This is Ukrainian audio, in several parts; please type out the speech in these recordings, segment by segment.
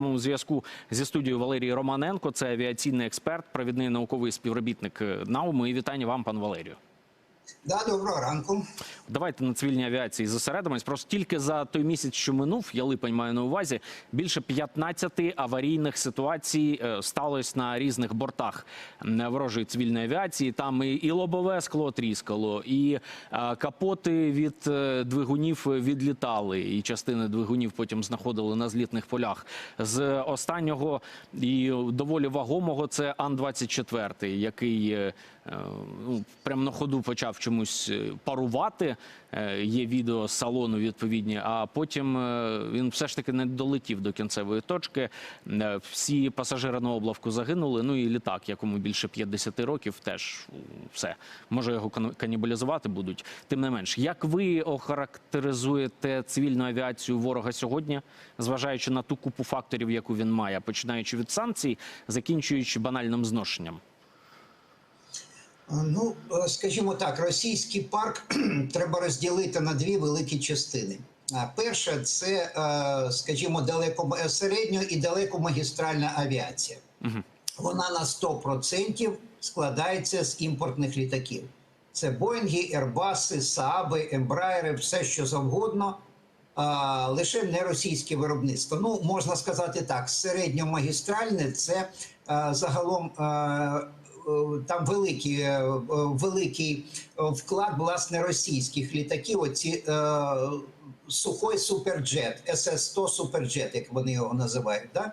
У зв'язку зі студією Валерій Романенко, це авіаційний експерт, провідний науковий співробітник е, НАУ. Мої вітання вам, пан Валерію. Да, доброго ранку. Давайте на цивільній авіації зосередимось. Просто тільки за той місяць, що минув, я липень маю на увазі, більше 15 аварійних ситуацій е, сталося на різних бортах ворожої цивільної авіації. Там і, і лобове скло тріскало, і е, капоти від е, двигунів відлітали, і частини двигунів потім знаходили на злітних полях. З останнього і доволі вагомого це Ан-24, який е, е, ну, прямо на ходу почав чомусь е, парувати. Е, Є відео салону відповідні, а потім е, він все ж таки не долетів до кінцевої точки. Е, Всі пасажири на облавку загинули. Ну і літак, якому більше 50 років, теж все може його кан- канібалізувати будуть. Тим не менш, як ви охарактеризуєте цивільну авіацію ворога сьогодні, зважаючи на ту купу факторів, яку він має, починаючи від санкцій, закінчуючи банальним зношенням? Ну, е, скажімо так, російський парк треба розділити на дві великі частини. А Перша це, е, скажімо, далеко середньо і далекомагістральна авіація. Вона на 100% складається з імпортних літаків. Це Боїнги, Ербаси, Сааби, Ембраєри, все що завгодно, а, лише не російське виробництво. Ну, можна сказати так, середньомагістральне це а, загалом. а, е, там великий, е, е, великий е, вклад власне російських літаків. Оці е, сухой суперджет, СС-100 суперджет, як вони його називають. Да?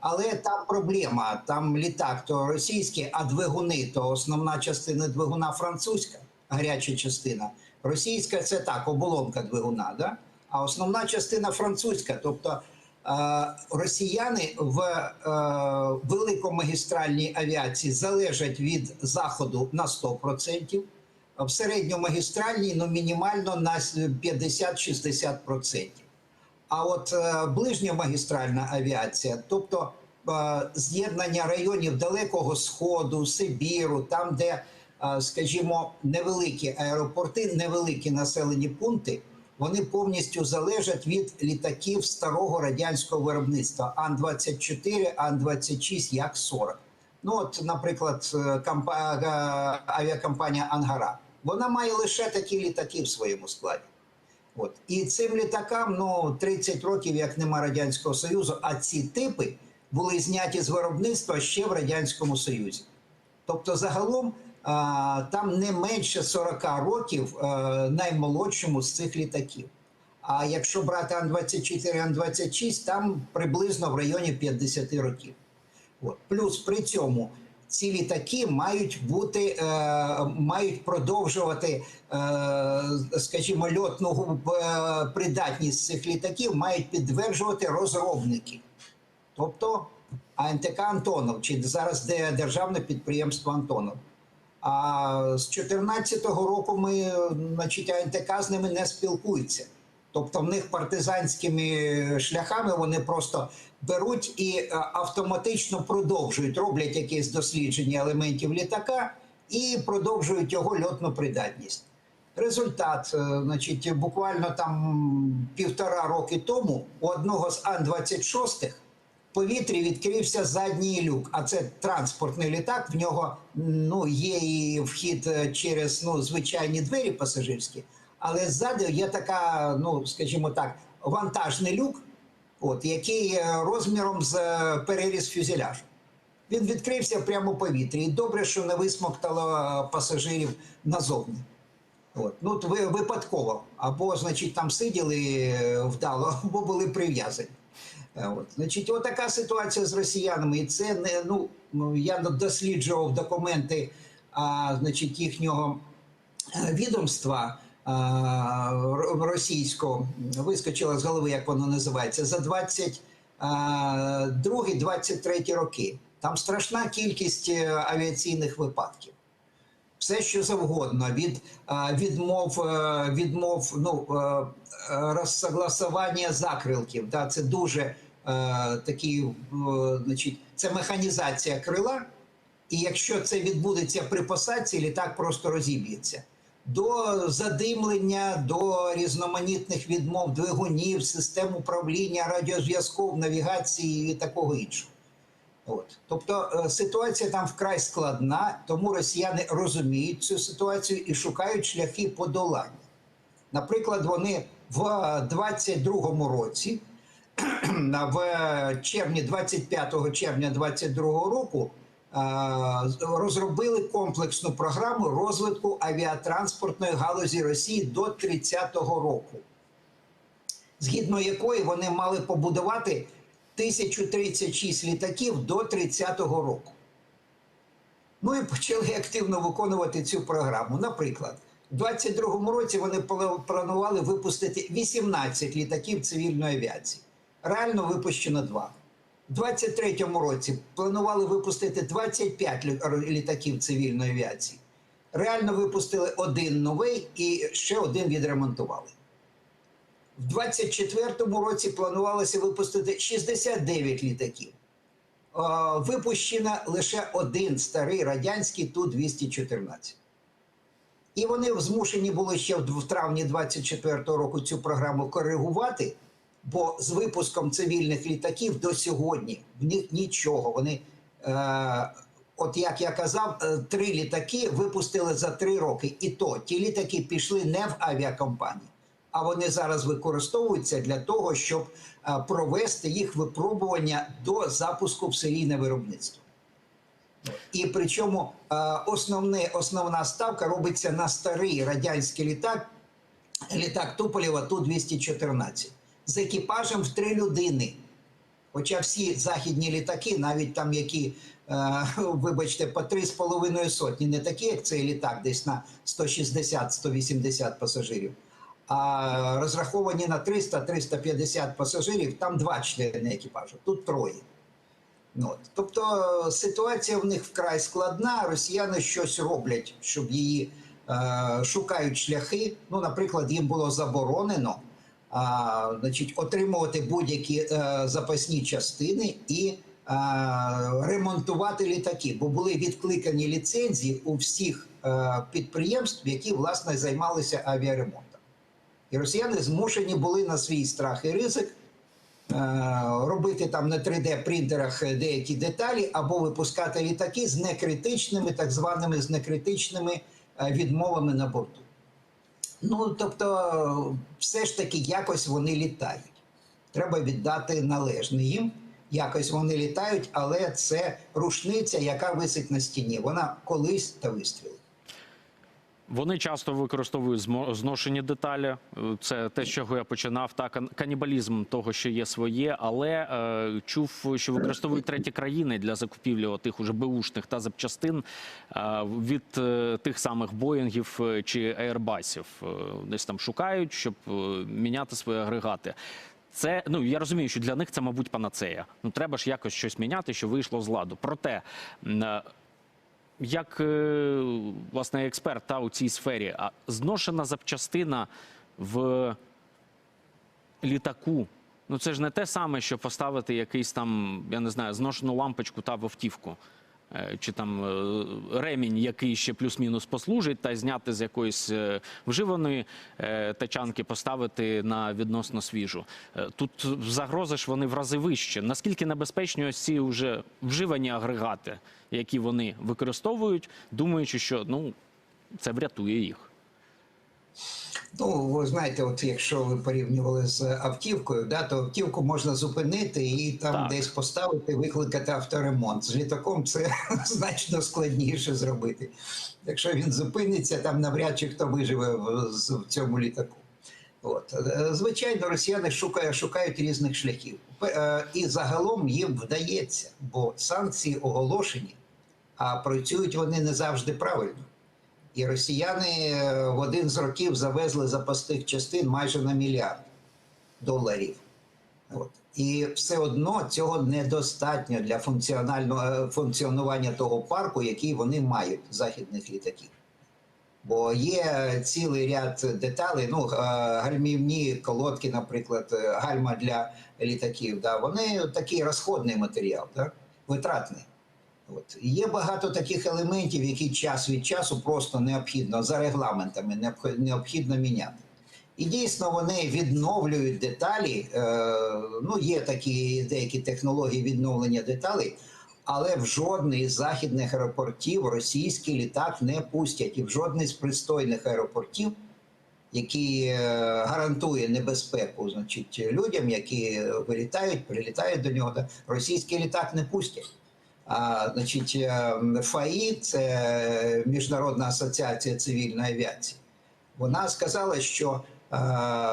Але там проблема. Там літак то російський, а двигуни то основна частина двигуна французька, гаряча частина. Російська це так, оболонка двигуна. Да? А основна частина французька. Тобто е, росіяни в е, великомагістральній авіації залежать від заходу на 100%, в середньомагістральній ну, мінімально на 50-60%. А от е, ближньомагістральна авіація, тобто е, з'єднання районів Далекого Сходу, Сибіру, там, де, скажімо, невеликі аеропорти, невеликі населені пункти, вони повністю залежать від літаків старого радянського виробництва Ан-24, Ан-26, Як-40. Ну, от, наприклад, е, компа- авіакомпанія Ангара. Вона має лише такі літаки в своєму складі. От. І цим літакам ну, 30 років, як нема Радянського Союзу, а ці типи були зняті з виробництва ще в Радянському Союзі. Тобто, загалом там не менше 40 років наймолодшому з цих літаків. А якщо брати Ан-24, Ан-26, там приблизно в районі 50 років. От. Плюс при цьому ці літаки мають бути, е, мають продовжувати, е, скажімо, льотну е, придатність цих літаків мають підтверджувати розробники. Тобто АНТК Антонов, чи зараз де державне підприємство Антонов. А з 2014 року ми, значить, АНТК з ними не спілкується. Тобто в них партизанськими шляхами вони просто беруть і е, автоматично продовжують, роблять якісь дослідження елементів літака і продовжують його льотну придатність. Результат, е, значить, буквально там півтора роки тому у одного з Ан-26 в повітрі відкрився задній люк, а це транспортний літак. В нього ну, є і вхід е, через ну, звичайні двері пасажирські, але ззаду є така, ну скажімо так, вантажний люк, от, який е, розміром з е, переріз фюзеляжу. Він відкрився прямо в повітрі. І добре, що не висмоктало пасажирів назовні. От. Ну, ви випадково. Або, значить, там сиділи вдало, або були прив'язані. Е, От. Значить, отака ситуація з росіянами. І це не ну, я досліджував документи а, значить, їхнього е, відомства а, російського. Вискочила з голови, як воно називається, за 22-23 роки. Там страшна кількість е, авіаційних випадків все, що завгодно, від е, відмов, е, відмов ну, е, е, розсогласування закрилків. Да, це дуже е, такі, е, значить, це механізація крила. І якщо це відбудеться при посадці, літак просто розіб'ється. до задимлення, до різноманітних відмов двигунів, систем управління, радіозв'язку, навігації і такого іншого. От. Тобто е, ситуація там вкрай складна, тому росіяни розуміють цю ситуацію і шукають шляхи подолання. Наприклад, вони в 22-му році, в червні, 25 червня 22 року, е, розробили комплексну програму розвитку авіатранспортної галузі Росії до 30-го року, згідно якої вони мали побудувати 1036 літаків до 30-го року. Ну і почали активно виконувати цю програму. Наприклад, у 22-му році вони планували випустити 18 літаків цивільної авіації. Реально випущено 2. У 23-му році планували випустити 25 літаків цивільної авіації. Реально випустили один новий і ще один відремонтували. В 24-му році планувалося випустити 69 літаків. Випущено лише один старий радянський Ту-214. І вони змушені були ще в травні 24-го року цю програму коригувати, бо з випуском цивільних літаків до сьогодні в них нічого. Вони, е, от як я казав, е, три літаки випустили за три роки. І то ті літаки пішли не в авіакомпанії, а вони зараз використовуються для того, щоб е, провести їх випробування до запуску в серійне виробництво. І причому е, основне, основна ставка робиться на старий радянський літак, літак Туполєва Ту-214 з екіпажем в три людини. Хоча всі західні літаки, навіть там які, е, вибачте, по 3,5 сотні, не такі, як цей літак, десь на 160-180 пасажирів, а розраховані на 300-350 пасажирів, там два члени екіпажу, тут троє. Ну, от. Тобто е, ситуація в них вкрай складна. Росіяни щось роблять, щоб її е, шукають шляхи. Ну, наприклад, їм було заборонено а, значить, отримувати будь-які е, запасні частини і е, ремонтувати літаки, бо були відкликані ліцензії у всіх е, підприємств, які власне займалися авіаремонтом. І росіяни змушені були на свій страх і ризик е, робити там на 3D-принтерах деякі деталі або випускати літаки з некритичними, так званими з некритичними е, відмовами на борту. Ну, тобто, все ж таки якось вони літають. Треба віддати належне їм. Якось вони літають, але це рушниця, яка висить на стіні. Вона колись та вистрілить. Вони часто використовують зношені деталі. Це те, з чого я починав. Так, канібалізм того, що є своє, але е, чув, що використовують треті країни для закупівлі тих уже беушних та запчастин е, від е, тих самих Боїнгів е, чи Ейрбасів. Е, Десь там шукають, щоб е, міняти свої агрегати. Це ну я розумію, що для них це, мабуть, панацея. Ну треба ж якось щось міняти, що вийшло з ладу. Проте. Як е, власне експерт та у цій сфері, а зношена запчастина в літаку. Ну це ж не те саме, що поставити якийсь там, я не знаю, зношену лампочку та в автівку. Е, Чи там е, ремінь, який ще плюс-мінус послужить, та зняти з якоїсь е, вживаної тачанки, поставити на відносно свіжу. Тут загрози ж вони в рази вищі. Наскільки небезпечні ось ці вже вживані агрегати, які вони використовують, думаючи, що ну це врятує їх. Ну, ви знаєте, от якщо ви порівнювали з автівкою, да, то автівку можна зупинити і там Так. десь поставити, викликати авторемонт. З літаком це значно складніше зробити. Якщо він зупиниться, там навряд чи хто виживе в, в цьому літаку. От. Звичайно, росіяни шукають, шукають різних шляхів. Е, І загалом їм вдається, бо санкції оголошені, а працюють вони не завжди правильно. І росіяни е, в один з років завезли запасних частин майже на мільярд доларів. От. І все одно цього недостатньо для е, функціонування того парку, який вони мають західних літаків. Бо є цілий ряд деталей, ну, е, гальмівні колодки, наприклад, гальма для літаків. Да, вони такий розходний матеріал, да, витратний. От є багато таких елементів, які час від часу просто необхідно за регламентами необхідно міняти. І дійсно вони відновлюють деталі. Е, ну, є такі деякі технології відновлення деталей, але в жодний з західних аеропортів російський літак не пустять. І в жодний з пристойних аеропортів, який е, гарантує небезпеку значить, людям, які вилітають, прилітають до нього, російський літак не пустять. Значить, е, ФАІ це Міжнародна асоціація цивільної авіації. Вона сказала, що е,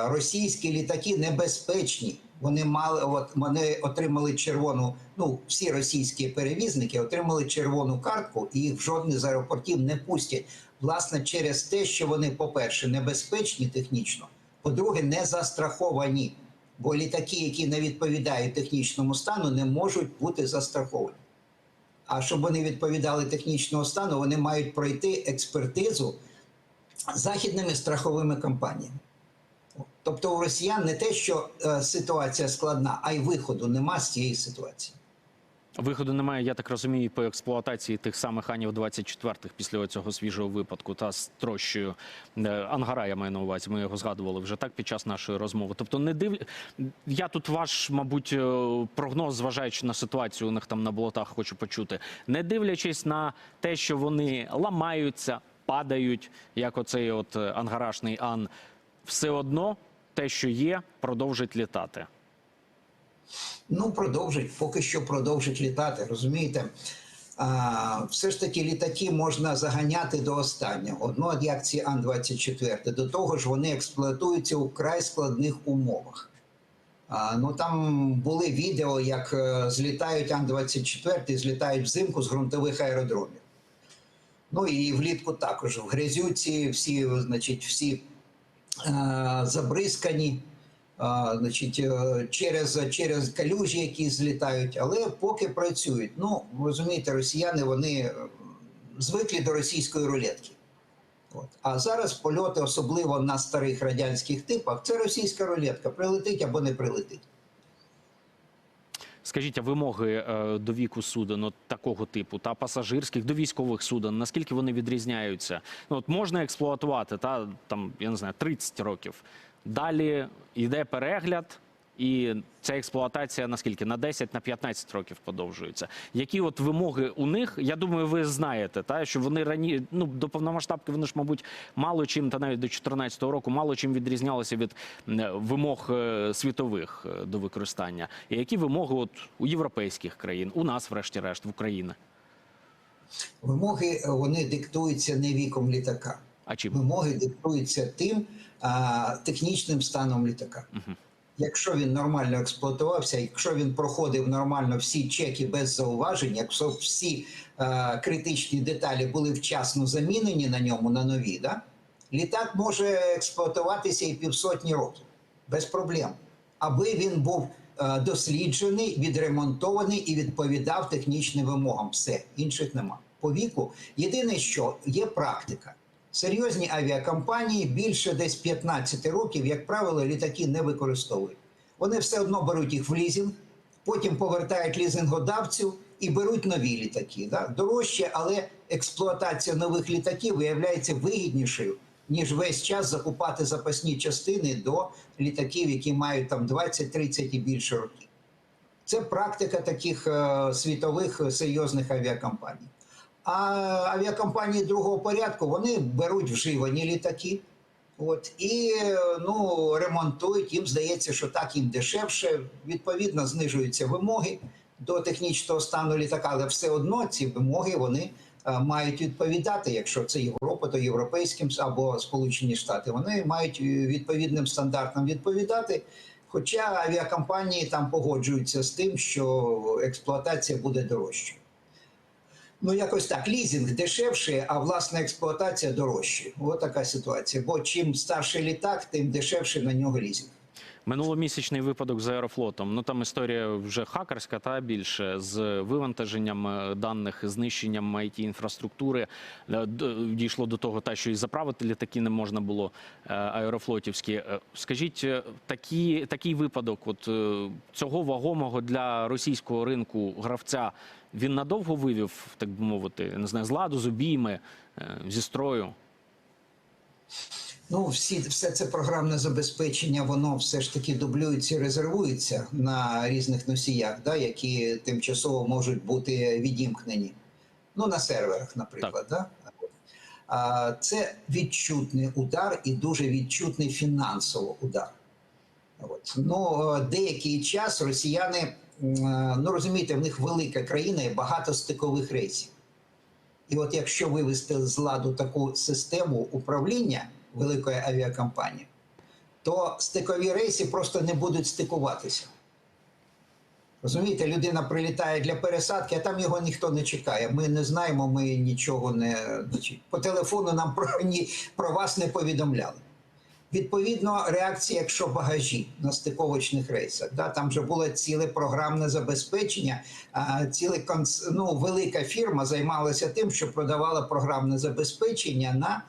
російські літаки небезпечні. Вони мали от вони отримали червону. Ну всі російські перевізники отримали червону картку, і їх в жодний з аеропортів не пустять. Власне, через те, що вони, по-перше, небезпечні технічно, по-друге, не застраховані. Бо літаки, які не відповідають технічному стану, не можуть бути застраховані. А щоб вони відповідали технічному стану, вони мають пройти експертизу західними страховими компаніями. Тобто у росіян не те, що е, ситуація складна, а й виходу нема з цієї ситуації. Виходу немає, я так розумію, по експлуатації тих самих анів 24-х після цього свіжого випадку та з трощою е, Ангара, я маю на увазі. Ми його згадували вже так під час нашої розмови. Тобто, не див... я тут ваш, мабуть, е, прогноз, зважаючи на ситуацію у них там на болотах, хочу почути, не дивлячись на те, що вони ламаються, падають, як оцей от е, ангарашний ан, все одно те, що є, продовжить літати. Ну, продовжить, поки що продовжить літати, розумієте? А, все ж таки літаки можна заганяти до останнього. Одно як ці Ан-24. До того ж, вони експлуатуються у край складних умовах. А, ну там були відео, як е, злітають Ан-24, злітають взимку з ґрунтових аеродромів. Ну і влітку також в грязюці всі, значить, всі е, забризкані. Значить, е, через, через калюжі, які злітають, але поки працюють. Ну, розумієте, росіяни вони е, звикли до російської рулетки. От. А зараз польоти, особливо на старих радянських типах, це російська рулетка. Прилетить або не прилетить. Скажіть, а вимоги е, до віку суден от такого типу та пасажирських до військових суден, наскільки вони відрізняються? Ну от можна експлуатувати та там я не знаю 30 років. Далі йде перегляд, і ця експлуатація наскільки на 10, на 15 років подовжується. Які от вимоги у них? Я думаю, ви знаєте, та що вони рані ну до повномасштабки вони ж, мабуть, мало чим, та навіть до 2014 року, мало чим відрізнялися від вимог е, світових е, до використання. І які вимоги от у європейських країн, у нас, врешті-решт, в Україні? Вимоги е, вони диктуються не віком літака. А чим? Вимоги диктуються тим а, технічним станом літака. Якщо він нормально експлуатувався, якщо він проходив нормально всі чеки без зауважень, якщо всі е, критичні деталі були вчасно замінені на ньому на нові, да? літак може експлуатуватися і півсотні років без проблем, аби він був е, досліджений, відремонтований і відповідав технічним вимогам. Все інших нема. По віку єдине, що є практика. Серйозні авіакомпанії більше десь 15 років, як правило, літаки не використовують. Вони все одно беруть їх в лізинг, потім повертають лізингодавцю і беруть нові літаки. Да? Дорожче, але експлуатація нових літаків виявляється вигіднішою, ніж весь час закупати запасні частини до літаків, які мають там 20, 30 і більше років. Це практика таких е, світових е, серйозних авіакомпаній. А авіакомпанії другого порядку вони беруть вживані літаки. От і ну ремонтують. Їм здається, що так їм дешевше. Відповідно, знижуються вимоги до технічного стану літака, але все одно ці вимоги вони е, мають відповідати. Якщо це Європа, то європейським або Сполучені Штати. Вони мають е, відповідним стандартам відповідати. Хоча авіакомпанії там погоджуються з тим, що експлуатація буде дорожчою. Ну, якось так. Лізинг дешевше, а власна експлуатація дорожче. Ось така ситуація. Бо чим старший літак, тим дешевше на нього лізинг. Минуломісячний випадок з аерофлотом. Ну там історія вже хакерська, та більше з вивантаженням е, даних, знищенням it інфраструктури. Е, Дійшло до того, та що і заправити літаки не можна було е, аерофлотівські. Скажіть, такі, такий випадок, от цього вагомого для російського ринку гравця, він надовго вивів, так би мовити, не знаю, з ладу, з обійми, зі строю. Ну, всі, все це програмне забезпечення, воно все ж таки дублюється і резервується на різних носіях, да, які тимчасово можуть бути відімкнені. Ну, на серверах, наприклад. Да? А, це відчутний удар і дуже відчутний фінансово удар. От. Ну, е, деякий час росіяни, е, ну розумієте, в них велика країна і багато стикових рейсів. І от якщо вивести з ладу таку систему управління великої авіакомпанії, то стикові рейси просто не будуть стикуватися. Розумієте, людина прилітає для пересадки, а там його ніхто не чекає. Ми не знаємо, ми нічого не по телефону нам про, ні, про вас не повідомляли. Відповідно, реакція, якщо багажі на стиковочних рейсах, да, там вже було ціле програмне забезпечення. А, ціле ну, велика фірма займалася тим, що продавала програмне забезпечення на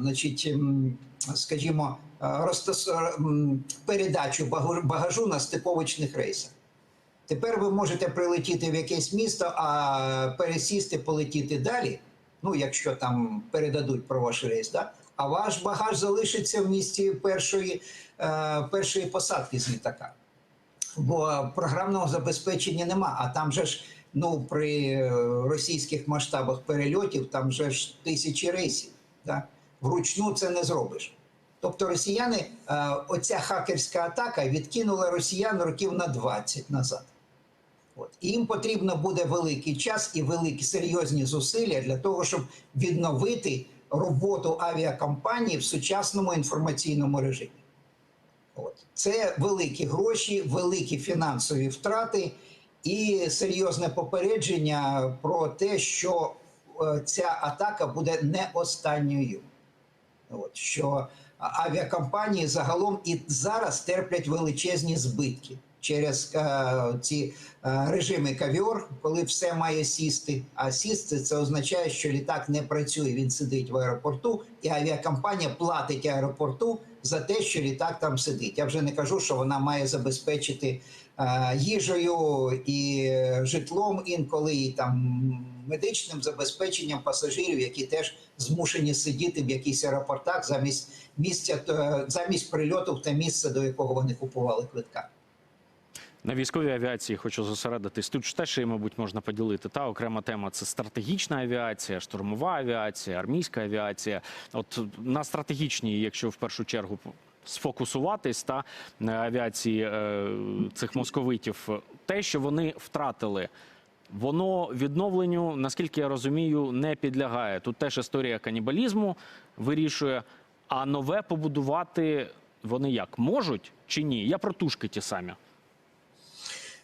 значить, м, скажімо, розтас... передачу багажу на стиковочних рейсах. Тепер ви можете прилетіти в якесь місто, а пересісти, полетіти далі. Ну, якщо там передадуть про ваш рейс, да? а ваш багаж залишиться в місті першої, е, першої посадки з літака. Бо програмного забезпечення нема. А там же ж ну, при е, російських масштабах перельотів там же ж тисячі рейсів. Да? Вручну це не зробиш. Тобто росіяни, е, оця хакерська атака відкинула росіян років на 20 назад. От. І їм потрібно буде великий час і великі серйозні зусилля для того, щоб відновити роботу авіакомпанії в сучасному інформаційному режимі. От. Це великі гроші, великі фінансові втрати і серйозне попередження про те, що ця атака буде не останньою. От, що авіакомпанії загалом і зараз терплять величезні збитки через е, ці е, режими кавіор, коли все має сісти. А сісти це означає, що літак не працює. Він сидить в аеропорту, і авіакомпанія платить аеропорту за те, що літак там сидить. Я вже не кажу, що вона має забезпечити е, їжею і е, житлом інколи і там медичним забезпеченням пасажирів, які теж змушені сидіти в якихось аеропортах замість місця е, замість прильоту в те місце, до якого вони купували квитка. На військовій авіації хочу зосередитись. Тут ж теж мабуть, можна поділити. Та окрема тема це стратегічна авіація, штурмова авіація, армійська авіація. От на стратегічній, якщо в першу чергу сфокусуватись та на авіації е, цих московитів, те, що вони втратили. Воно відновленню, наскільки я розумію, не підлягає. Тут теж історія канібалізму вирішує. А нове побудувати вони як можуть чи ні? Я про тушки ті самі.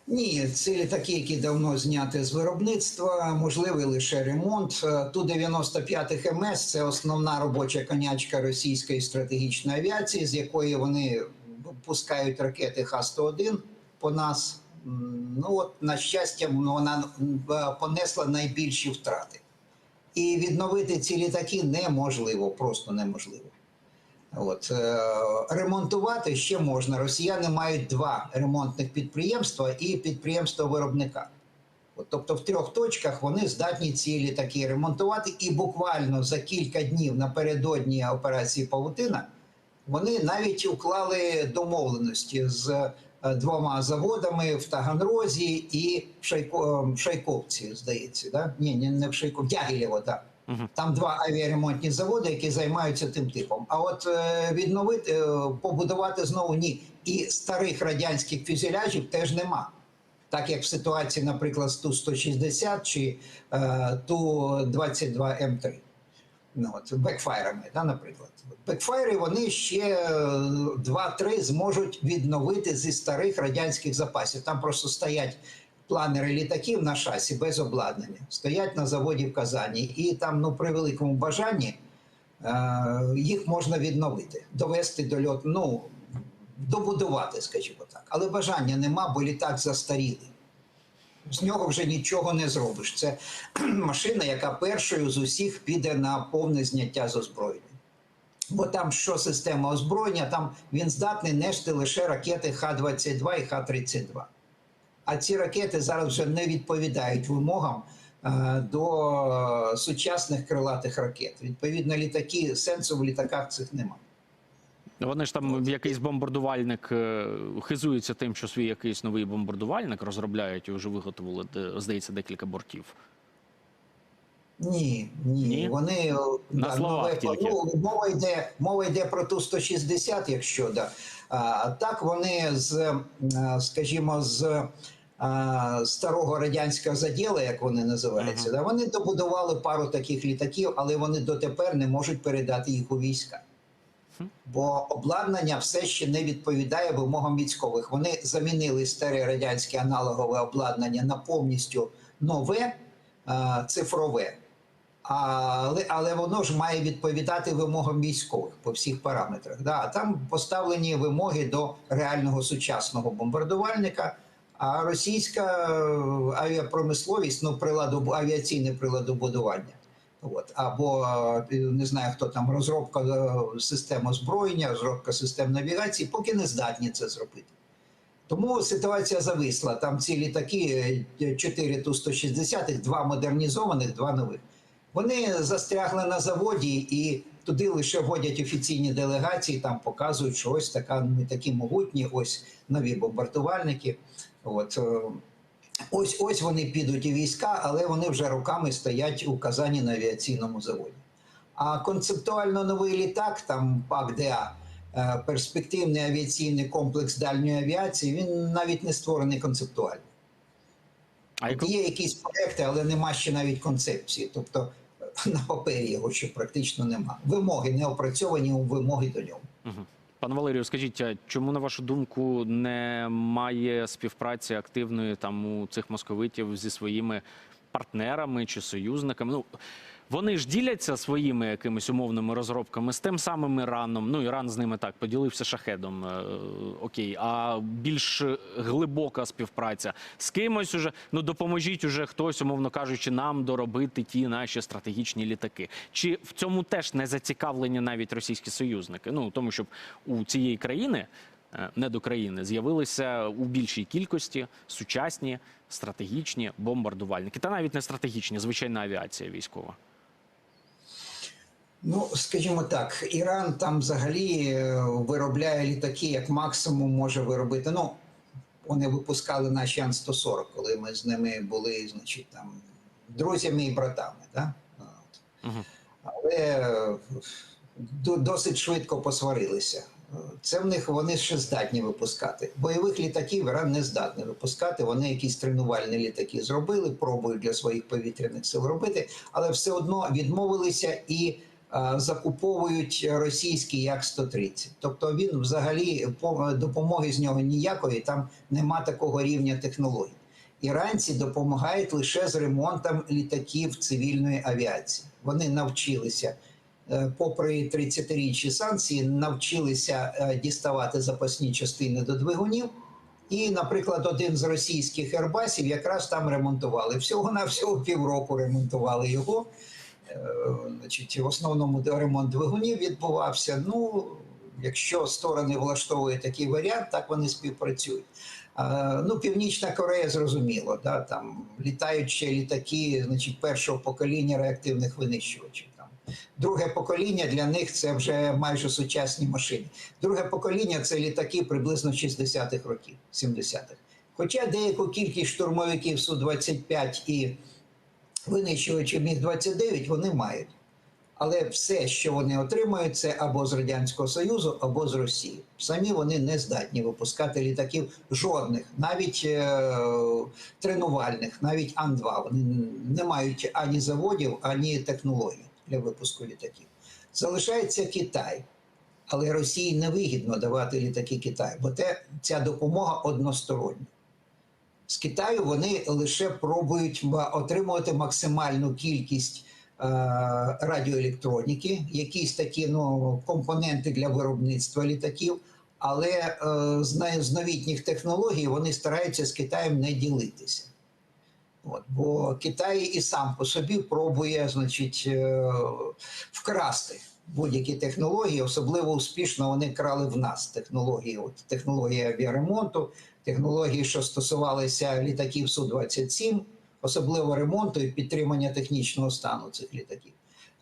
Ні, це літаки, які давно зняті з виробництва, можливий лише ремонт. Ту 95 МС це основна робоча конячка російської стратегічної авіації, з якої вони пускають ракети Х-101 по нас. Ну от на щастя, вона понесла найбільші втрати. І відновити ці літаки неможливо, просто неможливо. От е, ремонтувати ще можна. Росіяни мають два ремонтних підприємства і підприємство виробника. Тобто в трьох точках вони здатні ці літаки ремонтувати, і буквально за кілька днів напередодні операції Павутина вони навіть уклали домовленості з е, двома заводами в Таганрозі і в, Шайко, в Шайковці, здається. Да? Ні, ні, не в Шайковці, Дягілєво, так. Мгм. Там два авіаремонтні заводи, які займаються тим типом. А от е, відновити, е, побудувати знову ні. І старих радянських фюзеляжів теж нема. Так як в ситуації, наприклад, з Ту-160 чи е, Ту-22М3. Ну, от, бекфайрами, да, наприклад. Бекфайри вони ще е, 2-3 зможуть відновити зі старих радянських запасів. Там просто стоять планери літаків на шасі без обладнання, стоять на заводі в Казані, і там, ну, при великому бажанні е, їх можна відновити, довести до льоту. Ну, добудувати, скажімо так. Але бажання нема, бо літак застарілий. З нього вже нічого не зробиш. Це машина, яка першою з усіх піде на повне зняття з озброєння. Бо там що система озброєння, там він здатний нести лише ракети Х-22 і Х-32. А ці ракети зараз вже не відповідають вимогам е, до сучасних крилатих ракет. Відповідно, літаки сенсу в літаках цих немає. Вони ж там якийсь бомбардувальник е, хизується тим, що свій якийсь новий бомбардувальник розробляють і вже виготовили, здається, декілька бортів. Ні, ні, Ні? вони На словах тільки. ну, мова йде мова йде про ту 160, якщо да. А так вони з, е, скажімо, з е, старого радянського заділа, як вони називаються, да, вони добудували пару таких літаків, але вони дотепер не можуть передати їх у війська. Бо обладнання все ще не відповідає вимогам військових. Вони замінили старе радянське аналогове обладнання на повністю нове е, цифрове. Але, але воно ж має відповідати вимогам військових по всіх параметрах. Да, там поставлені вимоги до реального сучасного бомбардувальника. А російська е, авіапромисловість, ну приладу авіаційне приладобудування. От або е, не знаю, хто там розробка е, систем озброєння, розробка систем навігації, поки не здатні це зробити. Тому ситуація зависла. Там ці літаки, е, 4 Ту-160, два модернізованих, два нових. Вони застрягли на заводі і туди лише вводять офіційні делегації, там показують, що ось така, ми такі могутні, ось нові бомбардувальники. От, ось ось вони підуть у війська, але вони вже роками стоять у Казані на авіаційному заводі. А концептуально новий літак, там ПАК-ДА, е, перспективний авіаційний комплекс дальньої авіації, він навіть не створений концептуально. А як... Є якісь проекти, але нема ще навіть концепції. Тобто на папері його ще практично нема. Вимоги не опрацьовані вимоги до нього. Угу. Пане Валерію, скажіть, а чому на вашу думку немає співпраці активної там у цих московитів зі своїми партнерами чи союзниками? Ну вони ж діляться своїми якимись умовними розробками з тим самим Іраном. Ну Іран з ними так поділився шахедом. Е, окей, а більш глибока співпраця з кимось уже ну допоможіть уже хтось, умовно кажучи, нам доробити ті наші стратегічні літаки. Чи в цьому теж не зацікавлені навіть російські союзники? Ну тому, щоб у цієї країни. е, Не до країни з'явилися у більшій кількості сучасні стратегічні бомбардувальники, та навіть не стратегічні, звичайна авіація військова. Ну, скажімо так, Іран там взагалі е, виробляє літаки, як максимум може виробити. Ну, вони випускали наші Ан-140, коли ми з ними були, значить, там друзями і братами. Да? От. Угу. Але е, досить швидко посварилися. Це в них вони ще здатні випускати. Бойових літаків Іран не здатний випускати. Вони якісь тренувальні літаки зробили, пробують для своїх повітряних сил робити, але все одно відмовилися і е, закуповують російський Як-130. Тобто він взагалі по- допомоги з нього ніякої, там нема такого рівня технологій. Іранці допомагають лише з ремонтом літаків цивільної авіації. Вони навчилися, е, попри 30-річні санкції, навчилися е, діставати запасні частини до двигунів. І, наприклад, один з російських ербасів якраз там ремонтували. Всього на всього півроку ремонтували його. Значить, в основному ремонт двигунів відбувався. Ну, якщо сторони влаштовує такий варіант, так вони співпрацюють. Ну, Північна Корея зрозуміло, да, там літають ще літаки, значить, першого покоління реактивних винищувачів. Там. Друге покоління для них це вже майже сучасні машини. Друге покоління це літаки приблизно 60-х років, 70-х. Хоча деяку кількість штурмовиків Су-25 і винищувачів Міг-29 вони мають. Але все, що вони отримують, це або з Радянського Союзу, або з Росії. Самі вони не здатні випускати літаків жодних, навіть е- тренувальних, навіть Ан-2. Вони не мають ані заводів, ані технологій для випуску літаків. Залишається Китай. Але Росії невигідно давати літаки Китаю, бо те, ця допомога одностороння. З Китаю вони лише пробують отримувати максимальну кількість е, радіоелектроніки, якісь такі ну, компоненти для виробництва літаків. але е, з, новітніх технологій вони стараються з Китаєм не ділитися. От, бо Китай і сам по собі пробує значить, е, вкрасти будь-які технології. Особливо успішно вони крали в нас технології. От, технології авіаремонту, технології, що стосувалися літаків Су-27, особливо ремонту і підтримання технічного стану цих літаків.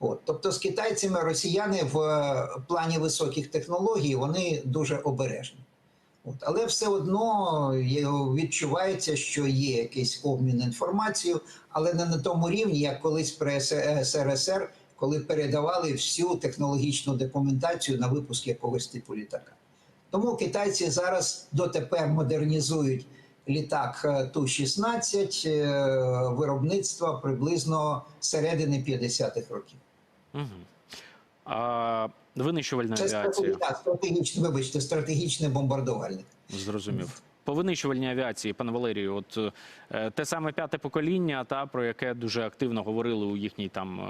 От, тобто з китайцями росіяни в е, плані високих технологій вони дуже обережні. От, але все одно є- відчувається, що є якийсь обмін інформацією, але не на тому рівні, як колись при СРСР, коли передавали всю технологічну документацію на випуск якогось типу літака. Тому китайці зараз дотепер модернізують літак е, Ту-16 е, виробництва приблизно середини 50-х років. Угу. А, винищувальна Це авіація. стратегічний, вибачте, стратегічний бомбардувальник. Зрозумів. По винищувальній авіації, пане Валерію, от е, те саме п'яте покоління, та про яке дуже активно говорили у їхній там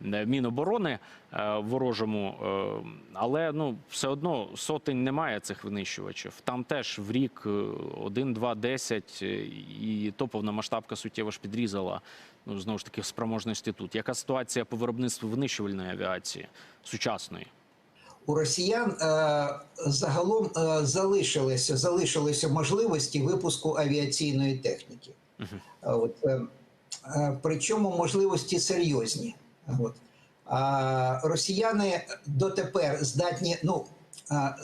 міноборони е, ворожому, е, але ну все одно сотень немає цих винищувачів. Там теж в рік е, один, два, десять, е, і то повномасштабка суттєво ж підрізала. Ну знову ж таки спроможності тут. Яка ситуація по виробництву винищувальної авіації сучасної? У росіян е, загалом е, залишилися, залишилися можливості випуску авіаційної техніки. Е, От, е, е, причому можливості серйозні. От. А росіяни дотепер здатні. Ну,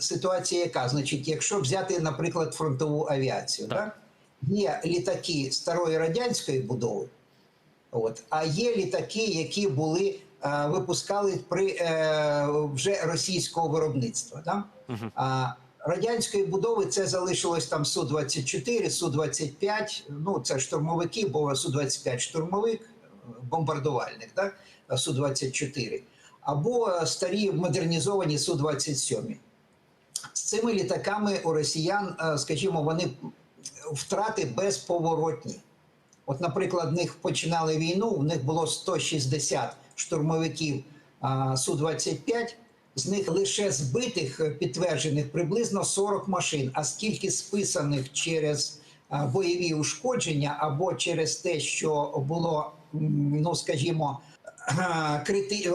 ситуація яка? Значить, якщо взяти, наприклад, фронтову авіацію, Так. так. є літаки старої радянської будови, От. А є літаки, які були випускали при е, вже російського виробництва. Да? Мгм. А радянської будови це залишилось там Су-24, Су-25, ну це штурмовики, бо Су-25 штурмовик, е, бомбардувальник, да? Су-24, або е, старі модернізовані Су-27. З цими літаками у росіян, е, скажімо, вони втрати безповоротні. От, наприклад, в них починали війну, в них було 160 штурмовиків а, Су-25, з них лише збитих е, підтверджених приблизно 40 машин. А скільки списаних через бойові ушкодження або через те, що було, ну скажімо.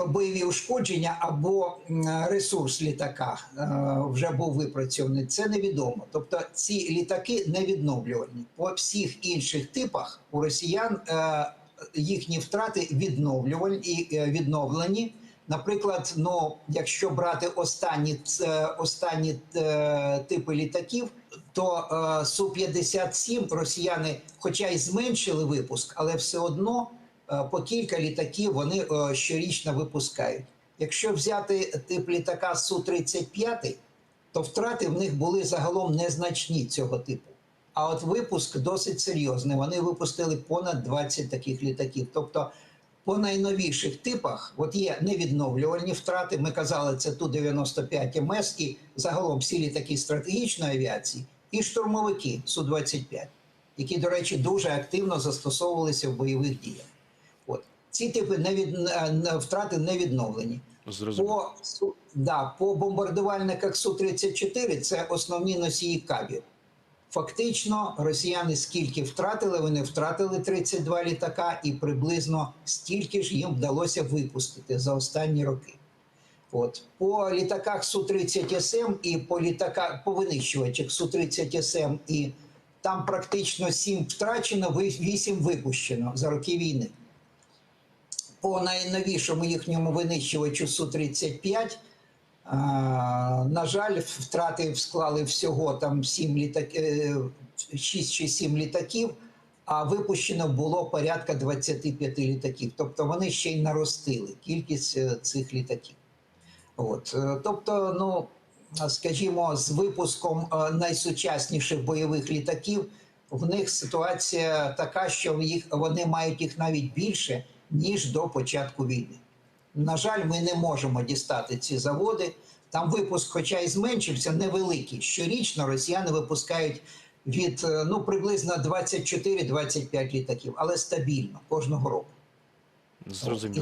Бойові ушкодження або ресурс літака е, вже був випрацьований. Це невідомо. Тобто ці літаки не відновлювані. По всіх інших типах у росіян е, їхні втрати відновлювані і е, відновлені. Наприклад, ну якщо брати останні останні е, типи літаків, то е, су 57 росіяни, хоча й зменшили випуск, але все одно е, по кілька літаків вони е, щорічно випускають. Якщо взяти тип літака су 35 то втрати в них були загалом незначні цього типу. А от випуск досить серйозний. Вони випустили понад 20 таких літаків. Тобто, по найновіших типах, от є невідновлювальні втрати. Ми казали, це Ту-95 МС і загалом всі літаки стратегічної авіації, і штурмовики Су-25, які, до речі, дуже активно застосовувалися в бойових діях. Ці типи невід... е, втрати не відновлені. Зрозуміло. По, да, по бомбардувальниках Су-34 це основні носії кабів. Фактично, росіяни скільки втратили, вони втратили 32 літака, і приблизно стільки ж їм вдалося випустити за останні роки. От по літаках Су-30СМ і по літаках по винищувачах Су-30СМ і там практично 7 втрачено, 8 випущено за роки війни по найновішому їхньому винищувачу Су-35, на жаль, втрати склали всього там 7 літак... 6 чи 7 літаків, а випущено було порядка 25 літаків. Тобто вони ще й наростили кількість е, цих літаків. От. е, Тобто, ну, скажімо, з випуском е, найсучасніших бойових літаків в них ситуація така, що їх, вони мають їх навіть більше, ніж до початку війни. На жаль, ми не можемо дістати ці заводи. Там випуск, хоча і зменшився, невеликий. Щорічно росіяни випускають від е, ну, приблизно 24-25 літаків, але стабільно кожного року.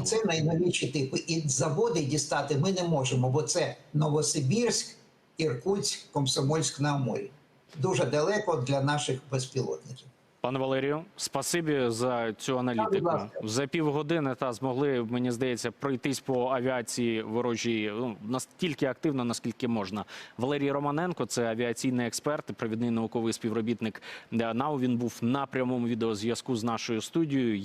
І це найновіші типи. І заводи дістати ми не можемо, бо це Новосибірськ Іркутськ, Комсомольськ на Амурі. Дуже далеко для наших безпілотників. Пане Валерію, спасибі за цю аналітику. За півгодини та змогли, мені здається, пройтись по авіації ворожій ну, настільки активно, наскільки можна. Валерій Романенко, це авіаційний експерт, провідний науковий співробітник НАУ. Він був на прямому відеозв'язку з нашою студією.